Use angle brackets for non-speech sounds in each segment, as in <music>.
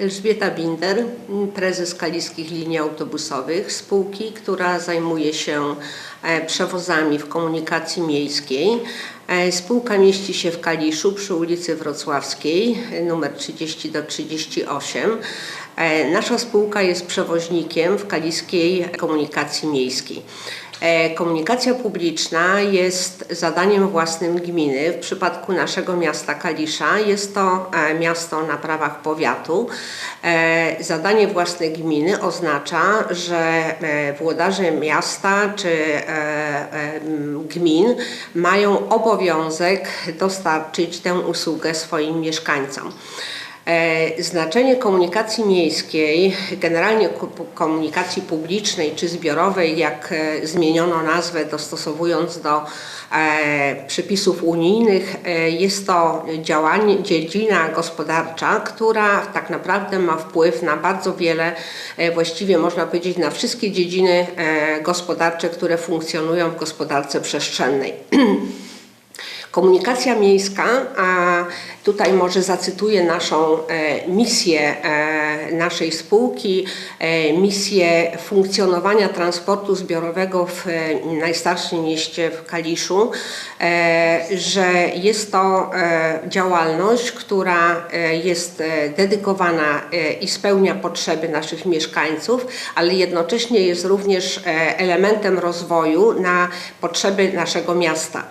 Elżbieta Binder, prezes Kaliskich Linii Autobusowych, spółki, która zajmuje się e, przewozami w komunikacji miejskiej. E, Spółka mieści się w Kaliszu przy ulicy Wrocławskiej, e, numer 30 do 38. E, Nasza spółka jest przewoźnikiem w kaliskiej komunikacji miejskiej. E, Komunikacja publiczna jest zadaniem własnym gminy. W przypadku naszego miasta Kalisza jest to e, miasto na prawach powiatu. E, Zadanie własne gminy oznacza, że włodarze miasta czy gmin mają obowiązek dostarczyć tę usługę swoim mieszkańcom. E, Znaczenie komunikacji miejskiej, generalnie komunikacji publicznej czy zbiorowej, jak e, zmieniono nazwę dostosowując do e, przepisów unijnych, jest to działanie, dziedzina gospodarcza, która tak naprawdę ma wpływ na bardzo wiele, właściwie można powiedzieć na wszystkie dziedziny gospodarcze, które funkcjonują w gospodarce przestrzennej. <clears throat> Komunikacja miejska, a tutaj może zacytuję naszą e, misję e, naszej spółki, e, misję funkcjonowania transportu zbiorowego w najstarszym mieście w Kaliszu, że jest to działalność, która jest dedykowana i spełnia potrzeby naszych mieszkańców, ale jednocześnie jest również elementem rozwoju na potrzeby naszego miasta.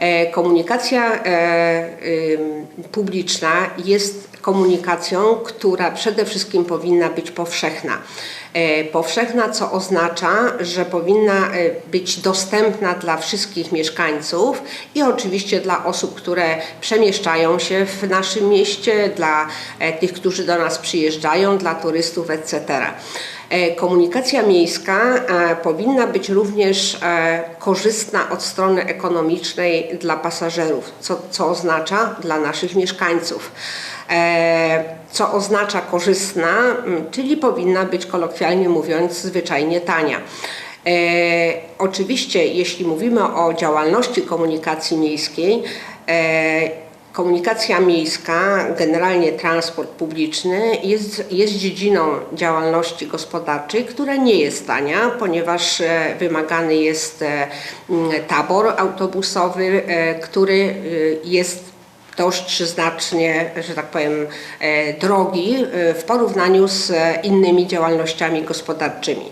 E, Komunikacja e, publiczna jest komunikacją, która przede wszystkim powinna być powszechna. E, Powszechna, co oznacza, że powinna być dostępna dla wszystkich mieszkańców i oczywiście dla osób, które przemieszczają się w naszym mieście, dla tych, którzy do nas przyjeżdżają, dla turystów, etc. E, Komunikacja miejska e, powinna być również e, korzystna od strony ekonomicznej dla pasażerów, co, co oznacza dla naszych mieszkańców. Co oznacza korzystna, czyli powinna być kolokwialnie mówiąc zwyczajnie tania. E, oczywiście, jeśli mówimy o działalności komunikacji miejskiej, e, Komunikacja miejska, generalnie transport publiczny jest, jest dziedziną działalności gospodarczej, która nie jest tania, ponieważ e, wymagany jest e, tabor autobusowy, e, który jest dość znacznie, że tak powiem, drogi w porównaniu z innymi działalnościami gospodarczymi.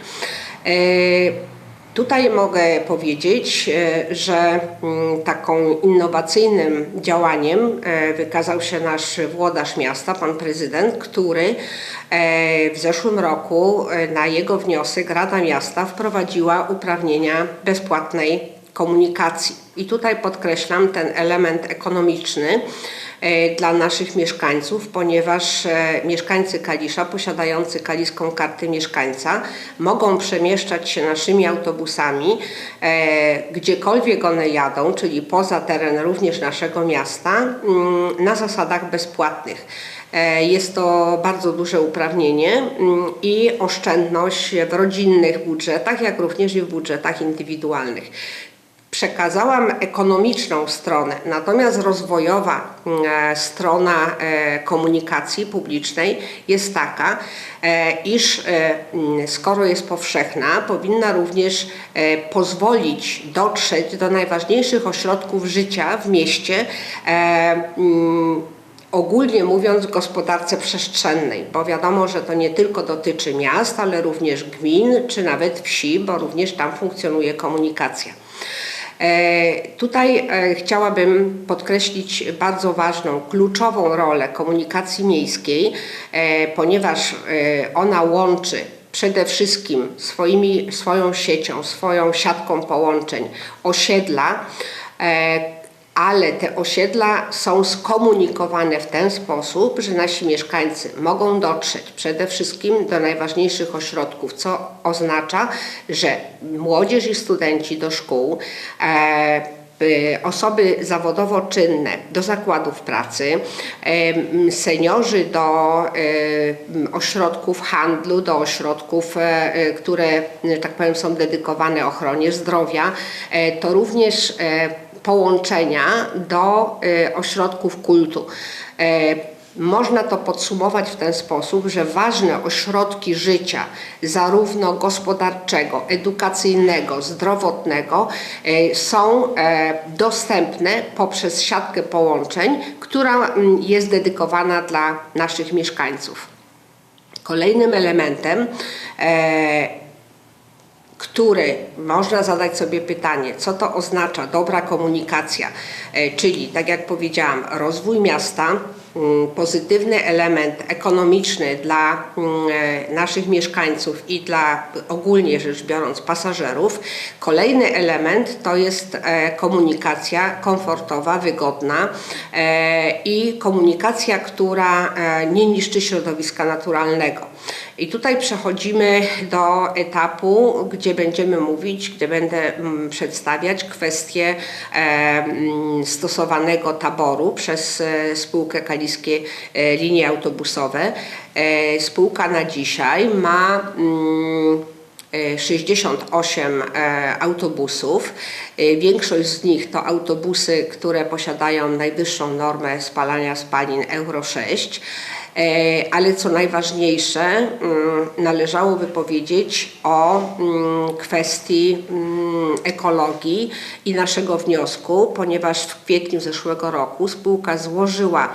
Tutaj mogę powiedzieć, e, że mm, taką innowacyjnym działaniem e, wykazał się nasz włodarz miasta, pan prezydent, który e, w zeszłym roku na jego wniosek Rada Miasta wprowadziła uprawnienia bezpłatnej komunikacji. I tutaj podkreślam ten element ekonomiczny e, dla naszych mieszkańców, ponieważ e, mieszkańcy Kalisza posiadający kaliską kartę mieszkańca mogą przemieszczać się naszymi autobusami e, gdziekolwiek one jadą, czyli poza teren również naszego miasta, mm, na zasadach bezpłatnych. Jest to bardzo duże uprawnienie mm, i oszczędność w rodzinnych budżetach, jak również i w budżetach indywidualnych przekazałam ekonomiczną stronę, natomiast rozwojowa e, strona e, komunikacji publicznej jest taka, e, iż e, m, skoro jest powszechna, powinna również pozwolić dotrzeć do najważniejszych ośrodków życia w mieście. e, m, ogólnie mówiąc gospodarce przestrzennej, bo wiadomo, że to nie tylko dotyczy miast, ale również gmin czy nawet wsi, bo również tam funkcjonuje komunikacja. E, Tutaj e, chciałabym podkreślić bardzo ważną, kluczową rolę komunikacji miejskiej, e, ponieważ ona łączy przede wszystkim swoimi, swoją siecią, swoją siatką połączeń osiedla, ale te osiedla są skomunikowane w ten sposób, że nasi mieszkańcy mogą dotrzeć przede wszystkim do najważniejszych ośrodków, co oznacza, że młodzież i studenci do szkół, e, osoby zawodowo czynne do zakładów pracy, em, seniorzy do em, ośrodków handlu, do ośrodków, e, e, które, tak powiem, są dedykowane ochronie zdrowia, e, to również e, połączenia do e, ośrodków kultu. E, można to podsumować w ten sposób, że ważne ośrodki życia, zarówno gospodarczego, edukacyjnego, zdrowotnego, e, są e, dostępne poprzez siatkę połączeń, która jest dedykowana dla naszych mieszkańców. Kolejnym elementem e, który można zadać sobie pytanie, co to oznacza dobra komunikacja, E, czyli tak jak powiedziałam, rozwój miasta, mm, pozytywny element ekonomiczny dla mm, e, naszych mieszkańców i dla ogólnie rzecz biorąc pasażerów. Kolejny element to jest e, komunikacja komfortowa, wygodna i komunikacja, która nie niszczy środowiska naturalnego. I tutaj przechodzimy do etapu, gdzie będziemy mówić, gdzie będę mm, przedstawiać kwestie e, mm, stosowanego taboru przez e, spółkę Kaliskie e, Linie Autobusowe. Spółka na dzisiaj ma mm, e, 68 e, autobusów. Większość z nich to autobusy, które posiadają najwyższą normę spalania spalin Euro 6. E, Ale co najważniejsze, mm, należałoby powiedzieć o mm, kwestii mm, ekologii i naszego wniosku, ponieważ w kwietniu zeszłego roku spółka złożyła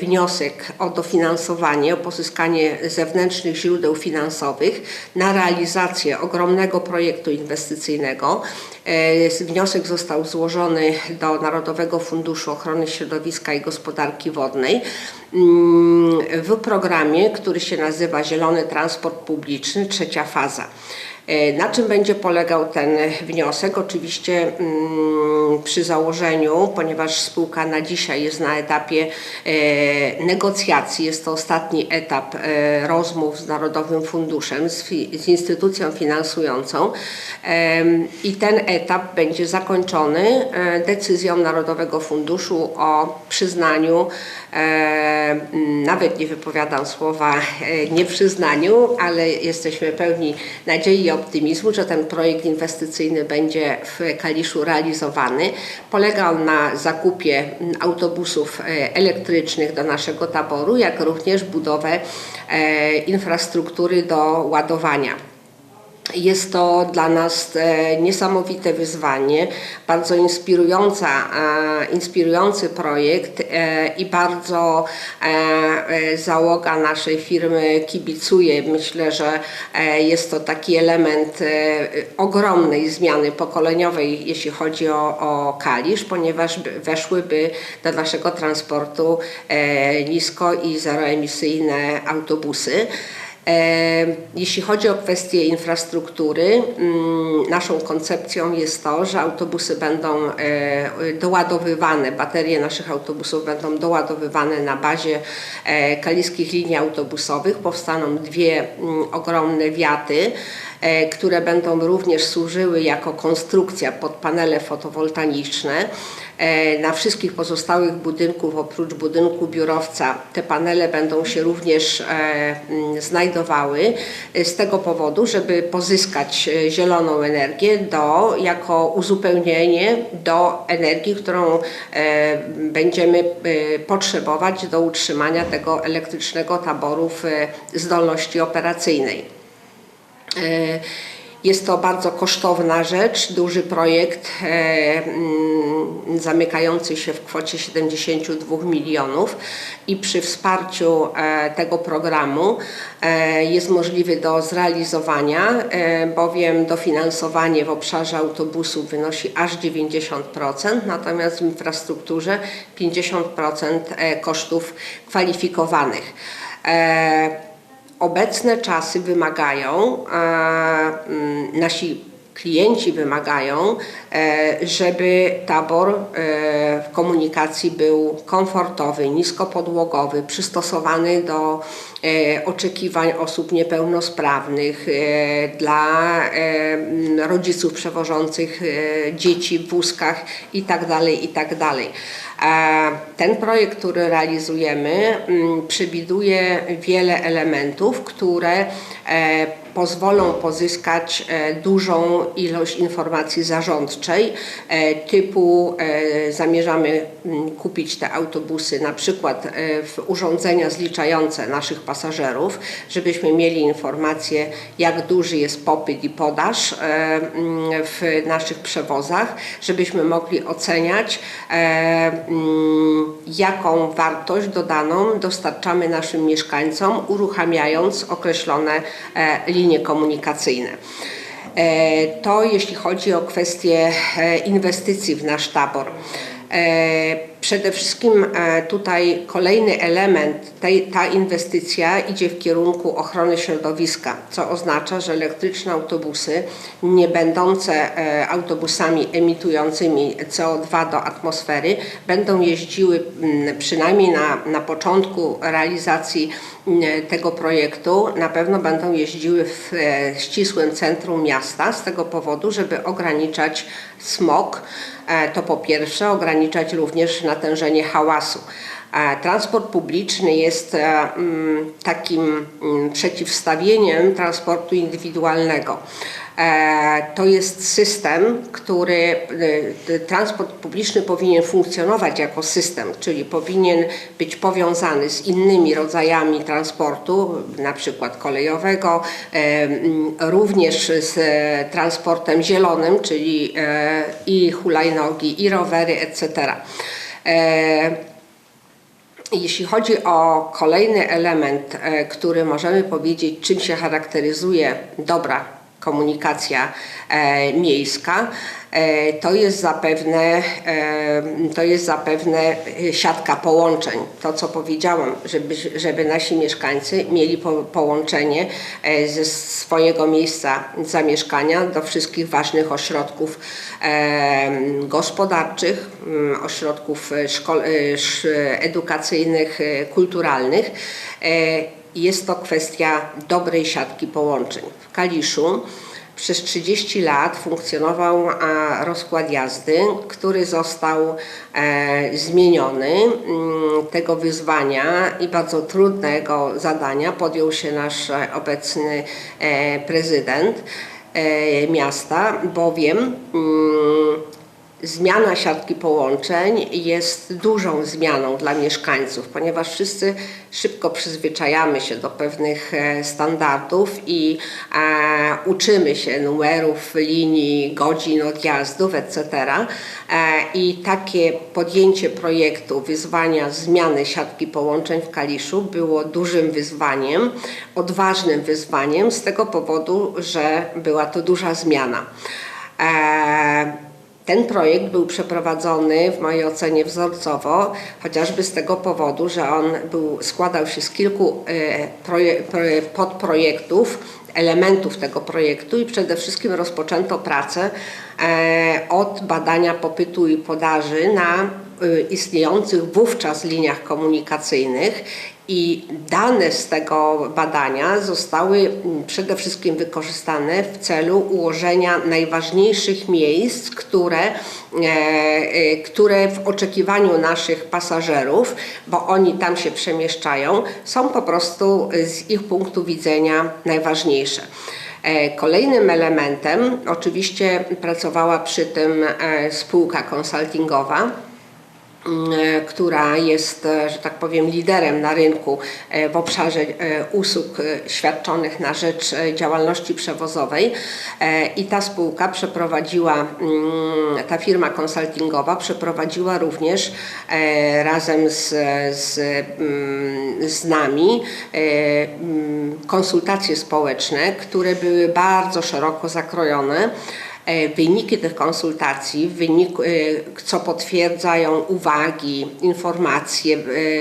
wniosek o dofinansowanie, o pozyskanie zewnętrznych źródeł finansowych na realizację ogromnego projektu inwestycyjnego. E, Wniosek został złożony do Narodowego Funduszu Ochrony Środowiska i Gospodarki Wodnej mm, w programie, który się nazywa Zielony Transport Publiczny, trzecia faza. E, Na czym będzie polegał ten wniosek? Oczywiście mm, przy założeniu, ponieważ spółka na dzisiaj jest na etapie e, negocjacji, jest to ostatni etap e, rozmów z Narodowym Funduszem, z, instytucją finansującą i ten etap będzie zakończony decyzją Narodowego Funduszu o przyznaniu, nawet nie wypowiadam słowa e, nieprzyznaniu, ale jesteśmy pełni nadziei i optymizmu, że ten projekt inwestycyjny będzie w Kaliszu realizowany. Polega on na zakupie autobusów e, elektrycznych do naszego taboru, jak również budowę e, infrastruktury do ładowania. Jest to dla nas e, niesamowite wyzwanie, bardzo inspirująca, inspirujący projekt e, i bardzo e, załoga naszej firmy kibicuje. Myślę, że jest to taki element ogromnej zmiany pokoleniowej, jeśli chodzi o, o Kalisz, ponieważ by- weszłyby do naszego transportu nisko i zeroemisyjne autobusy. Jeśli chodzi o kwestię infrastruktury, mm, naszą koncepcją jest to, że autobusy będą e, doładowywane, baterie naszych autobusów będą doładowywane na bazie e, kaliskich linii autobusowych. Powstaną dwie mm, ogromne wiaty e, które będą również służyły jako konstrukcja pod panele fotowoltaiczne. E, Na wszystkich pozostałych budynków oprócz budynku biurowca te panele będą się również e, mm, znajdowały z tego powodu, żeby pozyskać e, zieloną energię do, jako uzupełnienie do energii, którą będziemy potrzebować do utrzymania tego elektrycznego taboru w zdolności operacyjnej. Jest to bardzo kosztowna rzecz, duży projekt e, mm, zamykający się w kwocie 72 milionów i przy wsparciu e, tego programu e, jest możliwy do zrealizowania, bowiem dofinansowanie w obszarze autobusów wynosi aż 90%, natomiast w infrastrukturze 50% e, kosztów kwalifikowanych. Obecne czasy wymagają, mm, nasi klienci wymagają, e, żeby tabor e, w komunikacji był komfortowy, niskopodłogowy, przystosowany do e, oczekiwań osób niepełnosprawnych, dla rodziców przewożących dzieci w wózkach itd. itd. E, Ten projekt, który realizujemy, przewiduje wiele elementów, które pozwolą pozyskać e, dużą ilość informacji zarządczej, e, typu e, zamierzamy mm, kupić te autobusy na przykład w urządzenia zliczające naszych pasażerów, żebyśmy mieli informację, jak duży jest popyt i podaż mm, w naszych przewozach, żebyśmy mogli oceniać, mm, jaką wartość dodaną dostarczamy naszym mieszkańcom, uruchamiając określone e, linie komunikacyjne. E, To jeśli chodzi o kwestię e, inwestycji w nasz tabor. Przede wszystkim e, tutaj kolejny element, tej, ta inwestycja idzie w kierunku ochrony środowiska, co oznacza, że elektryczne autobusy, nie będące e, autobusami emitującymi CO2 do atmosfery, będą jeździły mm, przynajmniej na, na początku realizacji mm, tego projektu, na pewno będą jeździły w e, ścisłym centrum miasta z tego powodu, żeby ograniczać smog. To po pierwsze, ograniczać również natężenie hałasu. E, Transport publiczny jest e, mm, takim mm, przeciwstawieniem transportu indywidualnego. E, To jest system, który transport publiczny powinien funkcjonować jako system, czyli powinien być powiązany z innymi rodzajami transportu, na przykład kolejowego, mm, również z transportem zielonym, czyli i hulajnogi, i rowery, etc. E, jeśli chodzi o kolejny element, e, który możemy powiedzieć, czym się charakteryzuje dobra komunikacja e, miejska, e, to jest zapewne, e, to jest zapewne siatka połączeń. To, co powiedziałam, żeby, żeby nasi mieszkańcy mieli po, połączenie ze swojego miejsca zamieszkania do wszystkich ważnych ośrodków gospodarczych, m, ośrodków e, szkol, e, sz- edukacyjnych, kulturalnych. Jest to kwestia dobrej siatki połączeń. W Kaliszu przez 30 lat funkcjonował rozkład jazdy, który został e, zmieniony. Mm, Tego wyzwania i bardzo trudnego zadania podjął się nasz e, obecny e, prezydent miasta, bowiem mm, Zmiana siatki połączeń jest dużą zmianą dla mieszkańców, ponieważ wszyscy szybko przyzwyczajamy się do pewnych e, standardów i e, uczymy się numerów, linii, godzin odjazdów, etc. E, I takie podjęcie projektu wyzwania zmiany siatki połączeń w Kaliszu było dużym wyzwaniem, odważnym wyzwaniem z tego powodu, że była to duża zmiana. Ten projekt był przeprowadzony w mojej ocenie wzorcowo, chociażby z tego powodu, że on był, składał się z kilku e, proje, proje, podprojektów, elementów tego projektu i przede wszystkim rozpoczęto pracę e, od badania popytu i podaży na e, istniejących wówczas liniach komunikacyjnych i dane z tego badania zostały mm, przede wszystkim wykorzystane w celu ułożenia najważniejszych miejsc, które, e, e, które w oczekiwaniu naszych pasażerów, bo oni tam się przemieszczają, są po prostu z ich punktu widzenia najważniejsze. E, Kolejnym elementem, oczywiście pracowała przy tym spółka konsultingowa, która jest, e, że tak powiem, liderem na rynku e, w obszarze e, usług e, świadczonych na rzecz e, działalności przewozowej. E, I ta spółka przeprowadziła, mm, ta firma konsultingowa przeprowadziła również e, razem z, z, mm, z nami e, mm, konsultacje społeczne, które były bardzo szeroko zakrojone E, Wyniki tych konsultacji, wynik, e, co potwierdzają uwagi, informacje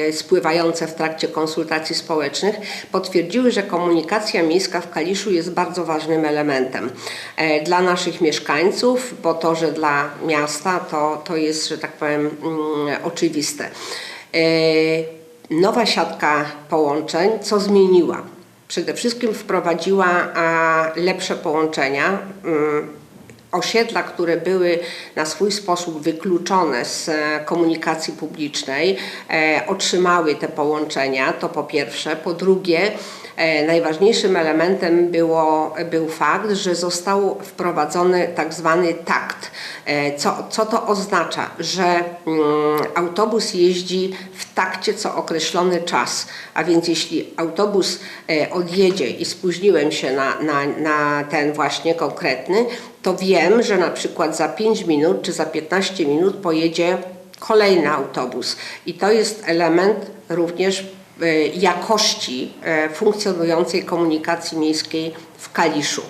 e, spływające w trakcie konsultacji społecznych, potwierdziły, że komunikacja miejska w Kaliszu jest bardzo ważnym elementem e, dla naszych mieszkańców, bo to, że dla miasta to, to jest, że tak powiem, mm, oczywiste. E, Nowa siatka połączeń, co zmieniła? Przede wszystkim wprowadziła lepsze połączenia. Osiedla, które były na swój sposób wykluczone z e, komunikacji publicznej, e, otrzymały te połączenia, to po pierwsze. Po drugie, najważniejszym elementem było, był fakt, że został wprowadzony tak zwany takt. E, Co, co to oznacza? Że mm, autobus jeździ w takcie co określony czas. A więc jeśli autobus e, odjedzie i spóźniłem się na, na, na ten właśnie konkretny, to wiem, że na przykład za 5 minut czy za 15 minut pojedzie kolejny autobus. I to jest element również e, jakości e, funkcjonującej komunikacji miejskiej w Kaliszu.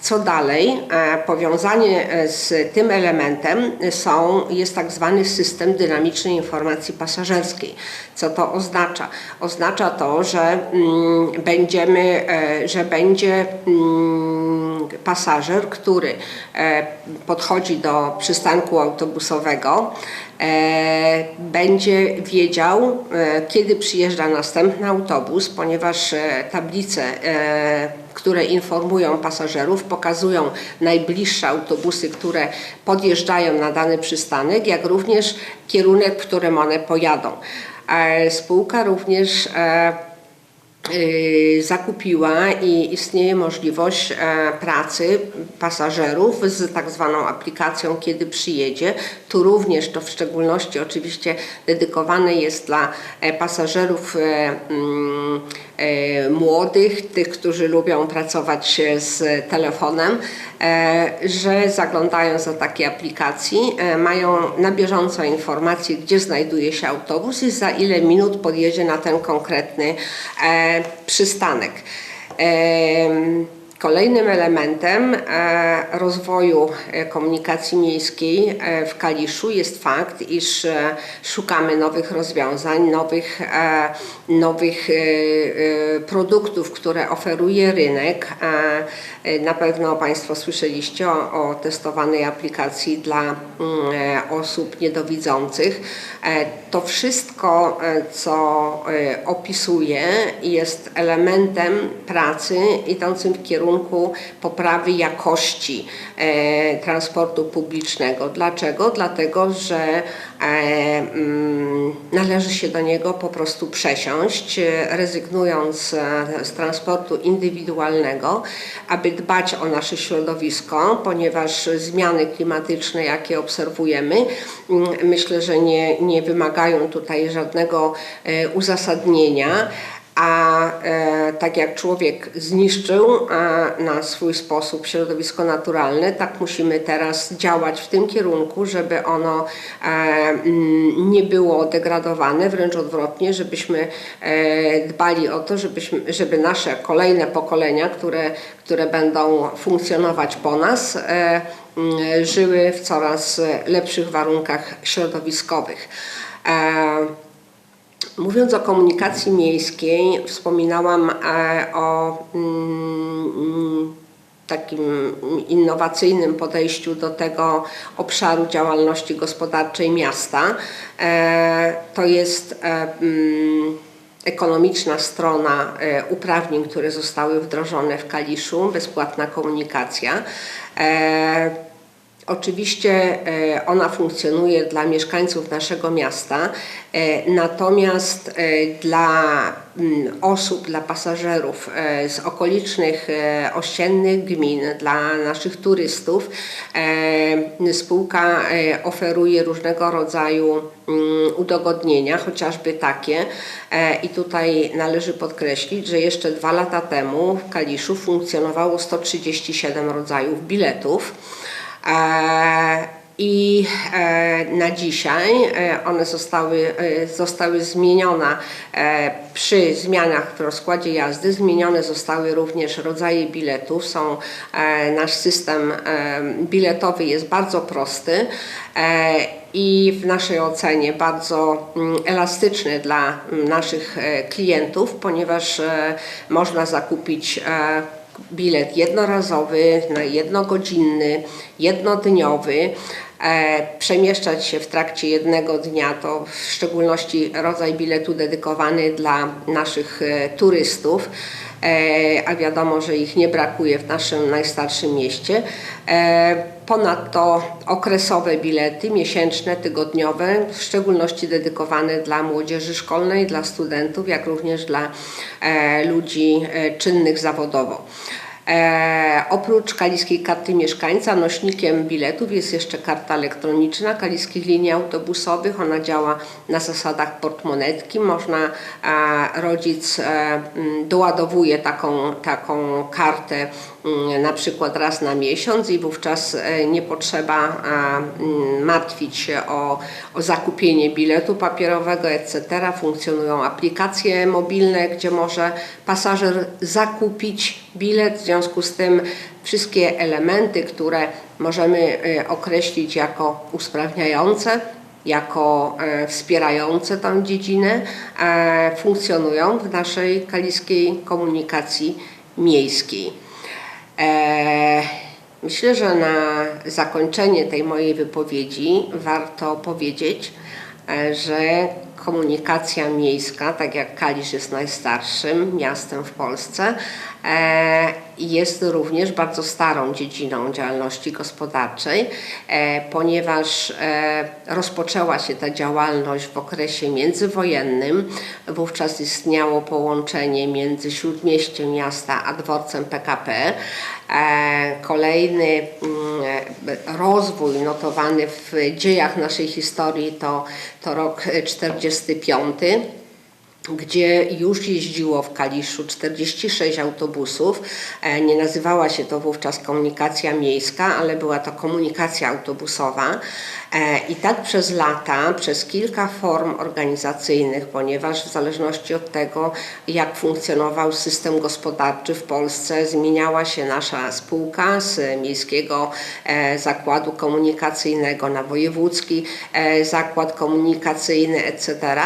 Co dalej? E, Powiązanie e, z tym elementem są, jest tak zwany system dynamicznej informacji pasażerskiej. Co to oznacza? Oznacza to, że mm, będziemy, e, że będzie mm, pasażer, który e, podchodzi do przystanku autobusowego, e, będzie wiedział, e, kiedy przyjeżdża następny autobus, ponieważ e, tablice, e, które informują pasażerów, pokazują najbliższe autobusy, które podjeżdżają na dany przystanek, jak również kierunek, w którym one pojadą. E, Spółka również e, zakupiła i istnieje możliwość e, pracy pasażerów z tak zwaną aplikacją Kiedy przyjedzie. Tu również to w szczególności oczywiście dedykowane jest dla e, pasażerów e, mm, młodych, tych, którzy lubią pracować z telefonem, że zaglądając do takiej aplikacji e, mają na bieżąco informacje, gdzie znajduje się autobus i za ile minut podjedzie na ten konkretny e, przystanek. Kolejnym elementem e, rozwoju e, komunikacji miejskiej e, w Kaliszu jest fakt, iż szukamy nowych rozwiązań, nowych, nowych produktów, które oferuje rynek. Na pewno Państwo słyszeliście o, o testowanej aplikacji dla mm, osób niedowidzących. To wszystko, co opisuję, jest elementem pracy idącym w kierunku poprawy jakości e, transportu publicznego. Dlaczego? Dlatego, że e, mm, należy się do niego po prostu przesiąść, e, rezygnując z transportu indywidualnego, aby dbać o nasze środowisko, ponieważ zmiany klimatyczne, jakie obserwujemy, mm, myślę, że nie, nie wymagają tutaj żadnego uzasadnienia. A e, tak jak człowiek zniszczył e, na swój sposób środowisko naturalne, tak musimy teraz działać w tym kierunku, żeby ono e, mm, nie było degradowane, wręcz odwrotnie, żebyśmy e, dbali o to, żebyśmy, żeby nasze kolejne pokolenia, które, które będą funkcjonować po nas, e, mm, żyły w coraz lepszych warunkach środowiskowych. E, Mówiąc o komunikacji miejskiej, wspominałam e, o mm, takim innowacyjnym podejściu do tego obszaru działalności gospodarczej miasta. E, To jest e, mm, ekonomiczna strona uprawnień, które zostały wdrożone w Kaliszu, bezpłatna komunikacja. Oczywiście e, ona funkcjonuje dla mieszkańców naszego miasta, e, natomiast e, dla mm, osób, dla pasażerów z okolicznych ościennych gmin, dla naszych turystów, spółka oferuje różnego rodzaju mm, udogodnienia, chociażby takie. I tutaj należy podkreślić, że jeszcze dwa lata temu w Kaliszu funkcjonowało 137 rodzajów biletów. E, I e, na dzisiaj e, one zostały, zostały zmienione przy zmianach w rozkładzie jazdy. Zmienione zostały również rodzaje biletów. Są, nasz system biletowy jest bardzo prosty i w naszej ocenie bardzo mm, elastyczny dla mm, naszych klientów, ponieważ można zakupić bilet jednorazowy, na jednogodzinny, jednodniowy, e, przemieszczać się w trakcie jednego dnia, to w szczególności rodzaj biletu dedykowany dla naszych e, turystów, a wiadomo, że ich nie brakuje w naszym najstarszym mieście. E, Ponadto okresowe bilety, miesięczne, tygodniowe, w szczególności dedykowane dla młodzieży szkolnej, dla studentów, jak również dla e, ludzi e, czynnych zawodowo. E, oprócz kaliskiej karty mieszkańca, nośnikiem biletów jest jeszcze karta elektroniczna kaliskich linii autobusowych. Ona działa na zasadach portmonetki. Można, e, rodzic e, doładowuje taką, taką kartę na przykład raz na miesiąc i wówczas e, nie potrzeba martwić się o, o zakupienie biletu papierowego, etc. Funkcjonują aplikacje mobilne, gdzie może pasażer zakupić bilet. W związku z tym wszystkie elementy, które możemy e, określić jako usprawniające, jako e, wspierające tę dziedzinę, e, funkcjonują w naszej kaliskiej komunikacji miejskiej. Myślę, że na zakończenie tej mojej wypowiedzi warto powiedzieć, że komunikacja miejska, tak jak Kalisz jest najstarszym miastem w Polsce, e, jest również bardzo starą dziedziną działalności gospodarczej, e, ponieważ e, rozpoczęła się ta działalność w okresie międzywojennym. Wówczas istniało połączenie między śródmieściem miasta a dworcem PKP. E, Kolejny mm, e, rozwój notowany w dziejach naszej historii to, to rok 45 gdzie już jeździło w Kaliszu 46 autobusów. E, Nie nazywała się to wówczas komunikacja miejska, ale była to komunikacja autobusowa. E, I tak przez lata, przez kilka form organizacyjnych, ponieważ w zależności od tego, jak funkcjonował system gospodarczy w Polsce, zmieniała się nasza spółka z Miejskiego e, Zakładu Komunikacyjnego na Wojewódzki Zakład Komunikacyjny, etc.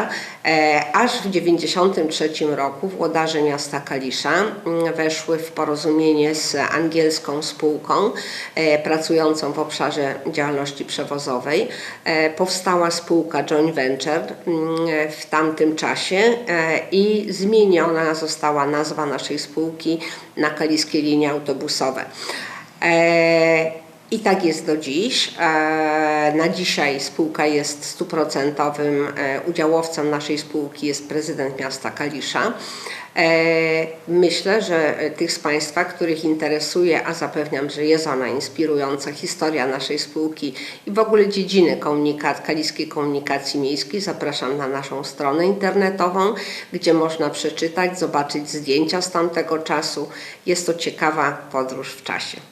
Aż w 1993 roku włodarze miasta Kalisza mm, weszły w porozumienie z angielską spółką e, pracującą w obszarze działalności przewozowej. E, Powstała spółka joint venture mm, w tamtym czasie e, i zmieniona została nazwa naszej spółki na Kaliskie Linie Autobusowe. I tak jest do dziś. E, Na dzisiaj spółka jest stuprocentowym e, udziałowcem naszej spółki jest prezydent miasta Kalisza. E, Myślę, że tych z Państwa, których interesuje, a zapewniam, że jest ona inspirująca, historia naszej spółki i w ogóle dziedziny komunikat, kaliskiej komunikacji miejskiej, zapraszam na naszą stronę internetową, gdzie można przeczytać, zobaczyć zdjęcia z tamtego czasu. Jest to ciekawa podróż w czasie.